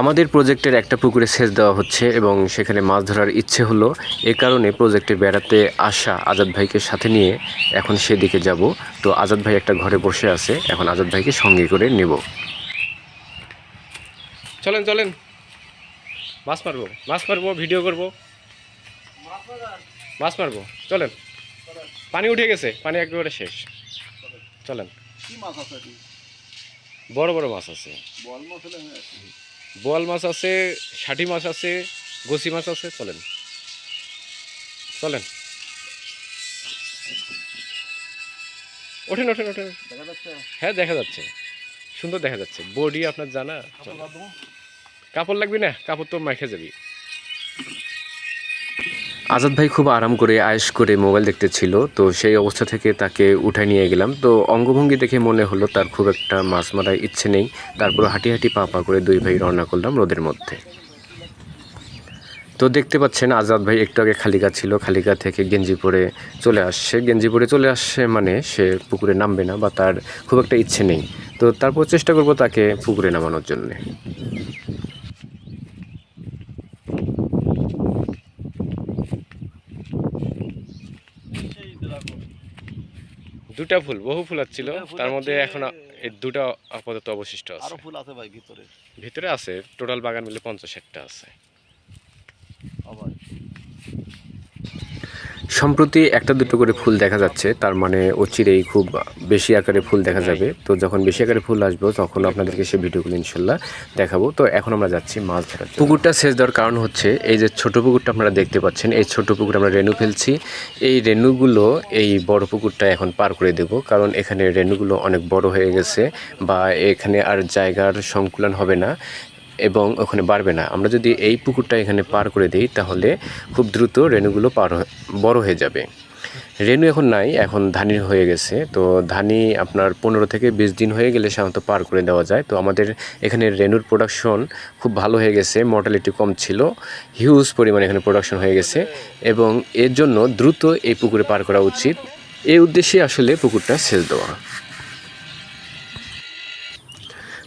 আমাদের প্রজেক্টের একটা পুকুরে সেচ দেওয়া হচ্ছে এবং সেখানে মাছ ধরার ইচ্ছে হলো। এ কারণে প্রজেক্টে বেড়াতে আসা আজাদ ভাইকে সাথে নিয়ে এখন সেদিকে যাব। তো আজাদ ভাই একটা ঘরে বসে আছে এখন আজাদ ভাইকে সঙ্গে করে নেব। চলেন চলেন। মাছ মারবো মাছ মারবো ভিডিও করব। মাছ মারবো চলেন। পানি উঠে গেছে পানি একেবারে শেষ। চলেন। কি মাছ বড় বড় মাছ আছে। বোয়াল মাছ আছে ষাটি মাছ আছে গসি মাছ আছে চলেন। চলেন। ওঠেন ওঠেন ওঠেন। হ্যাঁ দেখা যাচ্ছে। সুন্দর দেখা যাচ্ছে। বডি আপনার জানা? কাপড় লাগবি? লাগবে না? কাপড় তো মাখে যাবি। আজাদ ভাই খুব আরাম করে আয়েস করে মোবাইল দেখতেছিল, তো সেই অবস্থা থেকে তাকে উঠায় নিয়ে গেলাম। তো অঙ্গভঙ্গি দেখে মনে হলো তার খুব একটা মাছ মারার ইচ্ছে নেই। তারপর হাঁটি হাঁটি পা পা করে দুই ভাই রওনা করলাম রোদের মধ্যে। তো দেখতে পাচ্ছেন আজাদ ভাই একটু আগে খালিকা ছিল খালিকা থেকে গেঞ্জি পরে চলে আসছে। গেঞ্জি পরে চলে আসছে মানে সে পুকুরে নামবে না বা তার খুব একটা ইচ্ছে নেই। তো তারপর চেষ্টা করব তাকে পুকুরে নামানোর জন্যে এই যে দেখো। দুটা ফুল বহু ফুল ছিল তার মধ্যে এখন এই দুটা আপাতত অবশিষ্ট আছে। আরও ফুল আছে ভাই ভিতরে। ভিতরে আছে টোটাল বাগান মিলে পঞ্চাশ একটা আছে। সম্প্রতি একটা দুটো করে ফুল দেখা যাচ্ছে, তার মানে অচিরেই খুব বেশি আকারে ফুল দেখা যাবে। তো যখন বেশি আকারে ফুল আসব, তখন আপনাদেরকে সেই ভিডিওগুলো ইনশাল্লাহ দেখাবো। তো এখন আমরা যাচ্ছি মাছ ধরার পুকুরটা সেচ দেওয়ার কারণ হচ্ছে, এই যে ছোট পুকুরটা আপনারা দেখতে পাচ্ছেন, এই ছোট পুকুর আমরা রেনু ফেলছি। এই রেনুগুলো এই বড় পুকুরটা এখন পার করে দেব, কারণ এখানে রেনুগুলো অনেক বড় হয়ে গেছে বা এখানে আর জায়গার সংকুলন হবে না। এবং ওখানে বাড়বে না। আমরা যদি এই পুকুরটা এখানে পার করে দিই, তাহলে খুব দ্রুত রেনুগুলো পার বড় হয়ে যাবে। রেনু এখন নাই, এখন ধানি হয়ে গেছে। তো ধানি আপনার পনেরো থেকে বিশ দিন হয়ে গেলে সাধারণত পার করে দেওয়া যায়। তো আমাদের এখানে রেনুর প্রোডাকশন খুব ভালো হয়ে গেছে মর্টালিটি কম ছিল হিউজ পরিমাণে এখানে প্রোডাকশন হয়ে গেছে এবং এর জন্য দ্রুত এই পুকুরে পার করা উচিত। এই উদ্দেশ্যে আসলে পুকুরটা সেচ দেওয়া।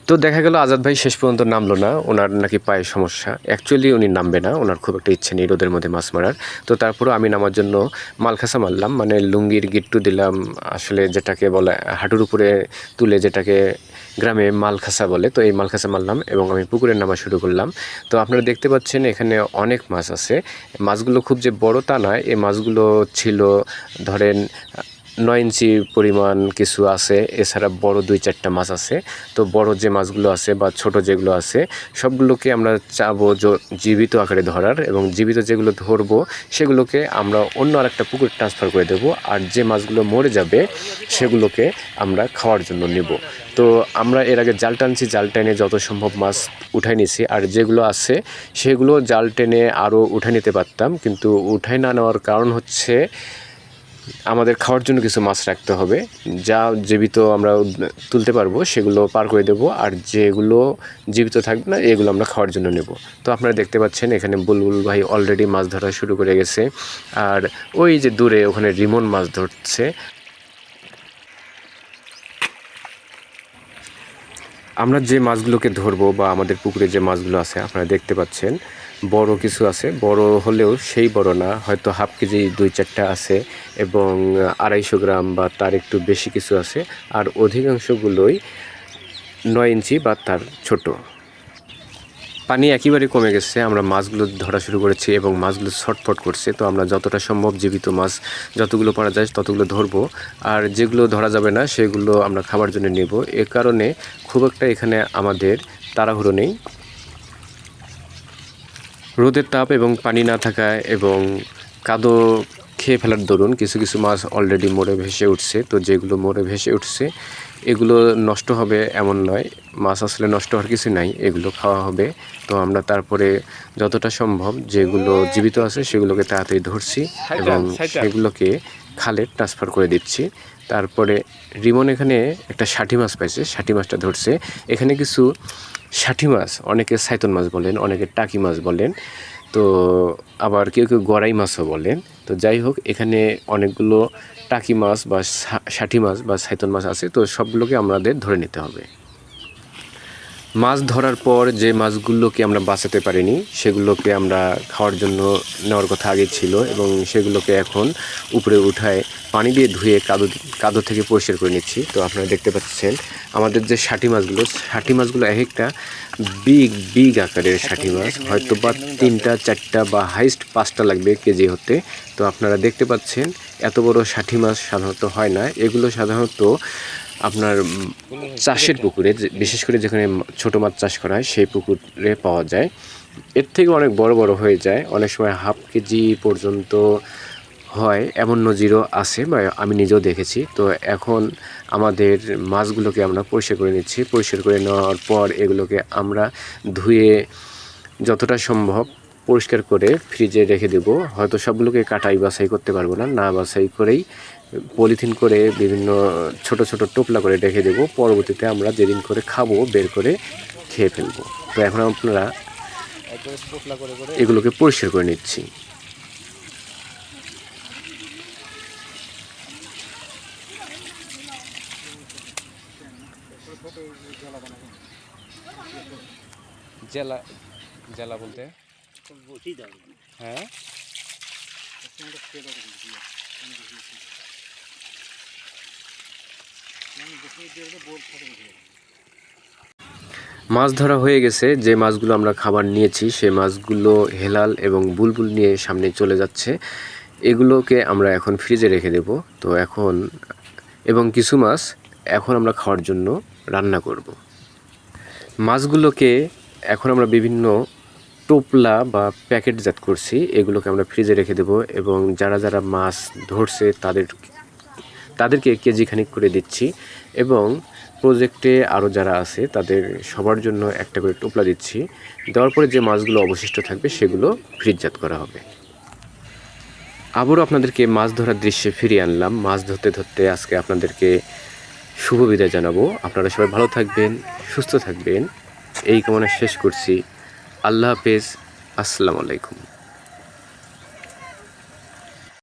তো দেখা গেল আজাদ ভাই শেষ পর্যন্ত নামলো না, ওনার নাকি পায়ে সমস্যা। অ্যাকচুয়ালি উনি নামবে না, ওনার খুব একটা ইচ্ছে নেই রোদের মধ্যে মাছ মারার। তো তারপরও আমি নামার জন্য মালখাসা মারলাম মানে লুঙ্গির গিট্টু দিলাম, আসলে যেটাকে বলে হাঁটুর উপরে তুলে যেটাকে গ্রামে মালখাসা বলে, তো এই মালখাসা মারলাম এবং আমি পুকুরে নামা শুরু করলাম। তো আপনারা দেখতে পাচ্ছেন এখানে অনেক মাছ আছে। মাছগুলো খুব যে বড় তা নয়, এই মাছগুলো ছিল ধরেন নয় ইঞ্চি পরিমাণ কিছু আছে, এছাড়া বড় দুই চারটা মাছ আছে। তো বড় যে মাছগুলো আছে বা ছোট যেগুলো আছে, সবগুলোকে আমরা চাবো জীবিত আকারে ধরার এবং জীবিত যেগুলো ধরবো, সেগুলোকে আমরা অন্য আরেকটা পুকুর ট্রান্সফার করে দেবো। আর যে মাছগুলো মরে যাবে, সেগুলোকে আমরা খাওয়ার জন্য নেব। তো আমরা এর আগে জাল টানছি, জাল টেনে যত সম্ভব মাছ উঠাই নিছি। আর যেগুলো আছে, সেগুলো জাল টেনে আরও উঠে নিতে পারতাম। কিন্তু উঠাই না নেওয়ার কারণ হচ্ছে আমাদের খাওয়ার জন্য কিছু মাছ রাখতে হবে, যা জীবিত আমরা তুলতে পারব, সেগুলো পার করে দেবো, আর যেগুলো জীবিত থাকবে না, এগুলো আমরা খাওয়ার জন্য নেব। তো আপনারা দেখতে পাচ্ছেন, এখানে বুলবুল ভাই অলরেডি মাছ ধরা শুরু করে গেছে, আর ওই যে দূরে ওখানে রিমন মাছ ধরছে। আমরা যে মাছগুলোকে ধরবো বা আমাদের পুকুরে যে মাছগুলো আছে, আপনারা দেখতে পাচ্ছেন বড় কিছু আছে। বড় হলেও সেই বড় না। হয়তো হাফ কেজি দুই চারটা আছে এবং আড়াইশো গ্রাম বা তার একটু বেশি কিছু আছে। আর অধিকাংশগুলোই নয় ইঞ্চি বা তার ছোট। পানি একেবারে কমে গেছে। আমরা মাছগুলো ধরা শুরু করেছি এবং মাছগুলো ছটফট করছে। তো আমরা যতটা সম্ভব জীবিত মাছ যতগুলো পারা যায় ততগুলো ধরবো। আর যেগুলো ধরা যাবে না, সেগুলো আমরা খাবার জন্য নেব। এ কারণে খুব একটা এখানে আমাদের তাড়াহুড়ো নেই। রোদের তাপ এবং পানি না থাকায় এবং কাদো খেয়ে ফেলার দরুন কিছু কিছু মাছ অলরেডি মরে ভেসে উঠছে। তো যেগুলো মরে ভেসে উঠছে এগুলো নষ্ট হবে এমন নয়। মাছ আসলে নষ্ট হওয়ার কিছু নাই এগুলো খাওয়া হবে। তো আমরা তারপরে যতটা সম্ভব যেগুলো জীবিত আছে সেগুলোকে তাড়াতাড়ি ধরছি এবং সেগুলোকে খালে ট্রান্সফার করে দিচ্ছি। তারপরে রিমন এখানে একটা ষাটি মাছ পাইছে ষাটি মাছটা ধরছে। এখানে কিছু ষাটি মাছ, অনেকে সাইতন মাছ বলেন, অনেকে টাকি মাছ বলেন, তো আবার কেউ কেউ গড়াই মাছও বলেন। তো যাই হোক, এখানে অনেকগুলো টাকি মাছ বা ষাঠি মাছ বা সাইতন মাছ আছে, তো সবগুলোকে আমাদের ধরে নিতে হবে। মাছ ধরার পর যে মাছগুলোকে আমরা বাঁচাতে পারিনি, সেগুলোকে আমরা খাওয়ার জন্য নেওয়ার কথা আগে ছিল এবং সেগুলোকে এখন উপরে উঠায় পানি দিয়ে ধুয়ে কাদো কাদো থেকে পরিষ্কার করে নিচ্ছি। তো আপনারা দেখতে পাচ্ছেন, আমাদের যে ষাটি মাছগুলো ষাটি মাছগুলো এক একটা বিগ বিগ আকারের ষাটি মাছ। হয়তো বা তিনটা, চারটা বা হাইস্ট পাঁচটা লাগবে কেজি হতে। তো আপনারা দেখতে পাচ্ছেন, এত বড় ষাটি মাছ সাধারণত হয় না। এগুলো সাধারণত আপনার চাষের পুকুরে বিশেষ করে যেখানে ছোট মাছ চাষ করা হয়, সেই পুকুরে পাওয়া যায়। এর থেকে অনেক বড় বড় হয়ে যায়। অনেক সময় হাফ কেজি পর্যন্ত হয় এমন নজিরও আছে বা আমি নিজেও দেখেছি। তো এখন আমাদের মাছগুলোকে আমরা পরিষ্কার করে নিচ্ছি। পরিষ্কার করে নেওয়ার পর এগুলোকে আমরা ধুয়ে যতটা সম্ভব পরিষ্কার করে ফ্রিজে রেখে দেব। হয়তো সবগুলোকে কাটাই বাছাই করতে পারব না। না বাছাই করেই পলিথিন করে বিভিন্ন ছোট ছোট টোপলা করে রেখে দেব। পরবর্তীতে আমরা যেদিন করে খাব বের করে খেয়ে ফেলব। তো এখন আপনারা এগুলোকে পরিষ্কার করে নিচ্ছি। জেলা জেলা বলতে? হ্যাঁ? মাছ ধরা হয়ে গেছে, যে মাছগুলো আমরা খাবার নিয়েছি সেই মাছগুলো হেলাল এবং বুলবুল নিয়ে সামনে চলে যাচ্ছে। এগুলোকে আমরা এখন ফ্রিজে রেখে দেব। তো এখন, এবং কিছু মাছ এখন আমরা খাওয়ার জন্য রান্না করব। মাছগুলোকে এখন আমরা বিভিন্ন টোপলা বা প্যাকেটজাত করছি। এগুলোকে আমরা ফ্রিজে রেখে দেব এবং যারা যারা মাছ ধরছে তাদের তাদেরকে কেজি খানিক করে দিচ্ছি এবং প্রজেক্টে আরও যারা আছে তাদের সবার জন্য একটা করে টোপলা দিচ্ছি। দেওয়ার পরে যে মাছগুলো অবশিষ্ট থাকবে সেগুলো ফ্রিজজাত করা হবে। আবারও আপনাদেরকে মাছ ধরার দৃশ্যে ফিরিয়ে আনলাম। মাছ ধরতে ধরতে আজকে আপনাদেরকে শুভ বিদায় জানাব। আপনারা সবাই ভালো থাকবেন, সুস্থ থাকবেন। এই কামনা শেষ করছি। আল্লাহ হাফেজ। আসসালামু আলাইকুম।